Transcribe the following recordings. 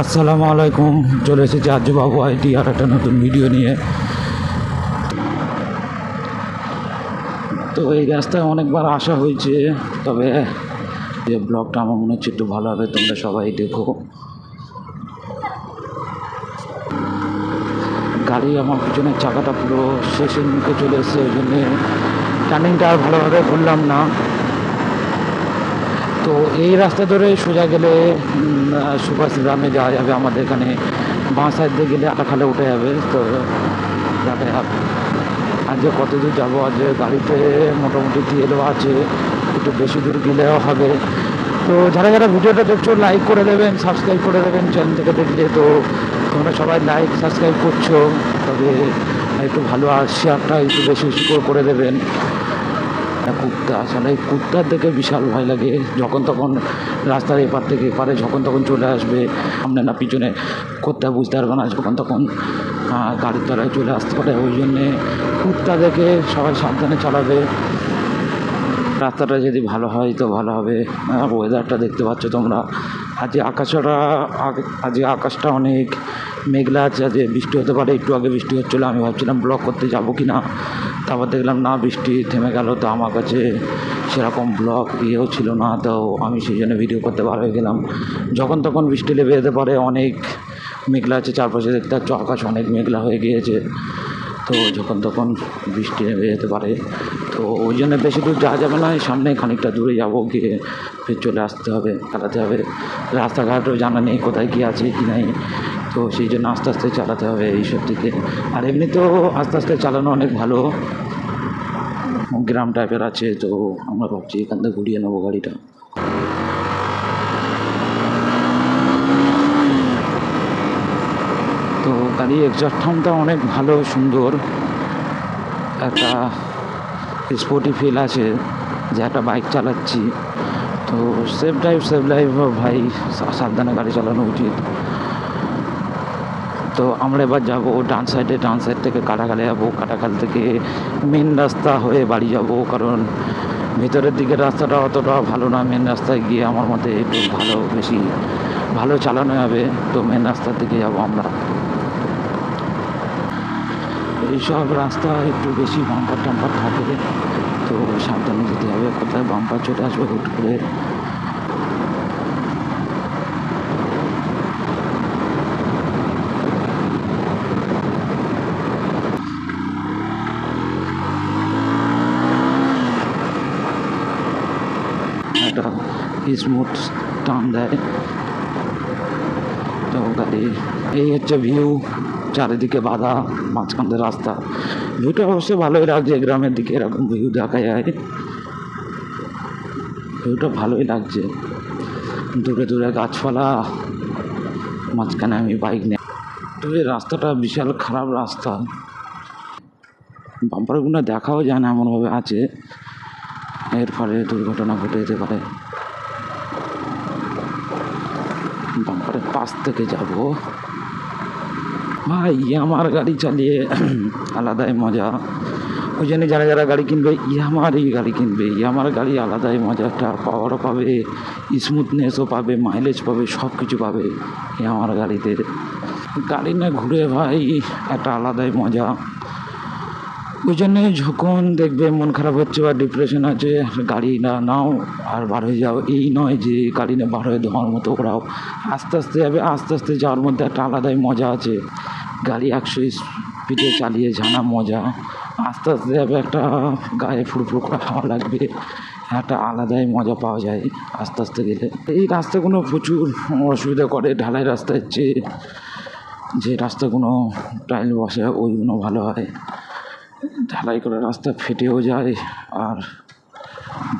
আসসালামু আলাইকুম, চলে এসেছি আর্যবাবু আইটি আর একটা নতুন ভিডিও নিয়ে। তো এই রাস্তায় অনেকবার আসা হয়েছে, তবে যে ব্লগটা আমার মনে হচ্ছে একটু ভালো হবে, তোমরা সবাই দেখো। গাড়ি আমার পিছনের চাকাটা পুরো শেষের মুখে চলে এসেছে, ওই জন্যে টার্নিংটা আর ভালোভাবে করলাম না। তো এই রাস্তা ধরে সোজা গেলে সুভাষ গ্রামে যাওয়া যাবে আমাদের এখানে। বাঁ সাইড দিয়ে গেলে আটাখালে উঠে যাবে, তো যাতায়াত যে কত দূর যাব, আজ গাড়িতে মোটামুটি তেলও আছে, একটু বেশি দূর গেলেও হবে। তো যারা যারা ভিডিওটা দেখছ লাইক করে দেবেন সাবস্ক্রাইব করে দেবেন চ্যানেল থেকে দেখলে। তো তোমরা সবাই লাইক সাবস্ক্রাইব করছ, তবে একটু ভালো আর শেয়ারটা একটু বেশি করে করে দেবেন কুত্তা, আসলে এই কুত্তার দেখে বিশাল ভয় লাগে। যখন তখন রাস্তার এপার থেকে এপারে যখন তখন চলে আসবে, সামনে না পিছনে কুত্তা বুঝতে পারবে না, যখন তখন গাড়ির তলায় চলে আসতে পারে। ওই জন্যে কুত্তা দেখে সবাই সাবধানে চালাবে। রাস্তাটা যদি ভালো হয় তো ভালো হবে। ওয়েদারটা দেখতে পাচ্ছ তোমরা। আজকে আকাশটা আজকে আকাশটা অনেক মেঘলা আছে, আজকে বৃষ্টি হতে পারে, একটু আগে বৃষ্টি হচ্ছিল, আমি ভাবছিলাম ব্লক করতে যাব কি না তারপর দেখলাম, না, বৃষ্টি থেমে গেল তো আমার কাছে। সেরকম ব্লক ইয়েও ছিল না, তো আমি সেই জন্য ভিডিও করতে বার হয়ে গেলাম। যখন তখন বৃষ্টি লেবে যেতে পারে, অনেক মেঘলা আছে চারপাশে, দেখতে পাচ্ছ আকাশ অনেক মেঘলা হয়ে গিয়েছে। তো যখন তখন বৃষ্টি নেমে যেতে পারে, তো ওই জন্য বেশি দূর যাওয়া যাবে না সামনে খানিকটা দূরে যাব, গিয়ে ফের চলে আসতে হবে চালাতে হবে। রাস্তাঘাটও জানা নেই কোথায় কী আছে কি নাই। তো সেই জন্য আস্তে আস্তে চালাতে হবে এইসব দিকে। আর এমনিতেও আস্তে আস্তে চালানো অনেক ভালো। গ্রাম টাইপের আছে, তো আমরা ভাবছি এখান থেকে ঘুরিয়ে নেব গাড়িটা। তো গাড়ি এক্সস্ট থামটা অনেক ভালো, সুন্দর। একটা স্পোর্টি ফিল আছে যে একটা বাইক চালাচ্ছি। তো সেফ ড্রাইভ সেফ লাইফ ভাই সাবধানে গাড়ি চালানো উচিত। তো আমরা এবার যাব ডান সাইডে ডান সাইড থেকে কাটাখালে যাব। কাটাখাল থেকে মেন রাস্তা হয়ে বাড়ি যাব, কারণ ভেতরের দিকের রাস্তাটা অতটা ভালো না। মেন রাস্তায় গিয়ে আমার মতে একটু ভালো, বেশি ভালো চালানো যাবে। তো মেন রাস্তার দিকে যাব আমরা। এইসব রাস্তা একটু বেশি বাম্পার টাম্পার থাকে। তো সাবধানে যেতে হবে। কোথায় বাম্পার চলে আসবে হুট করে একটা স্মুথ টান দেয় তো গাড়ি, এই হচ্ছে ভিউ চারিদিকে বাধা মাঝখান রাস্তা। ভিউটা অবশ্যই ভালোই লাগছে গ্রামের দিকে এরকম ভিউ দেখা যায়। ভিউটা ভালোই লাগছে। দূরে দূরে গাছপালা, মাঝখানে আমি বাইক নিয়ে। তবে রাস্তাটা বিশাল খারাপ রাস্তা। বাম্পারগুলো দেখাও যায় না, এমনভাবে আছে। এর ফলে দুর্ঘটনা ঘটে যেতে পারে। বাম্পারের পাশ থেকে যাব। ভাই, আমার গাড়ি চালিয়ে আলাদাই মজা। ওই জন্য যারা যারা গাড়ি কিনবে, ইয়ামারই গাড়ি কিনবে। ইয়ামার গাড়ি আলাদাই মজা। একটা পাওয়ারও পাবে স্মুথনেসও পাবে মাইলেজ পাবে সব কিছু পাবে ইয়ামার গাড়িতে। গাড়ি না ঘুরে ভাই, একটা আলাদাই মজা। ওই জন্যে যখন দেখবে মন খারাপ হচ্ছে বা ডিপ্রেশন আছে, গাড়ি না নাও আর বার হয়ে যাও। এই নয় যে গাড়ি না বার হয়ে দেওয়ার মতো ওরাও আস্তে আস্তে যাবে, আস্তে আস্তে যাওয়ার মধ্যে একটা আলাদাই মজা আছে। গাড়ি একশো স্পিডে চালিয়ে জানা মজা। আস্তে আস্তে যাবে একটা গায়ে ফুরফুর করে হাওয়া লাগবে। একটা আলাদাই মজা পাওয়া যায় আস্তে আস্তে গেলে। এই রাস্তাগুলো প্রচুর অসুবিধা করে ঢালাই রাস্তার চেয়ে। যে রাস্তাগুলো টাইল বসে ওইগুলো ভালো হয়। ঢালাই করে রাস্তা ফেটেও যায় আর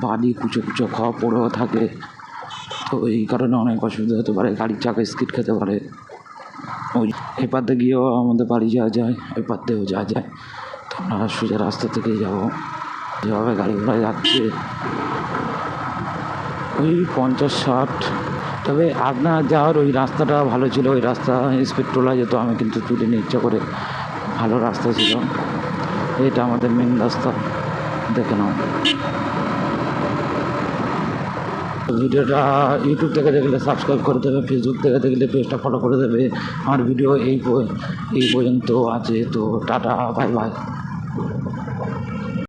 বালি কুচো কুচো খাওয়া পড়েও থাকে। তো এই কারণে অনেক অসুবিধা হতে পারে, গাড়ির চাকা স্কিট খেতে পারে। ওই দিয়ে গিয়েও আমাদের বাড়ি যাওয়া যায় এপার দিয়েও যাওয়া যায়। তো আমরা সোজা রাস্তা থেকেই যাব। যেভাবে গাড়ি ঘোড়া যাচ্ছে, ওই পঞ্চাশ ষাট। তবে আপনার যাওয়ার ওই রাস্তাটা ভালো ছিল, ওই রাস্তা স্পিড তোলা যেত আমি কিন্তু তুলিনি, ইচ্ছা করে ভালো রাস্তা ছিল। এটা আমাদের মেন রাস্তা। দেখে নাও। ভিডিওটা ইউটিউব থেকে দেখলে সাবস্ক্রাইব করে দেবে ফেসবুক থেকে দেখলে পেজটা ফলো করে দেবে। আমার ভিডিও এই এই পর্যন্ত আছে, তো টাটা বাই বাই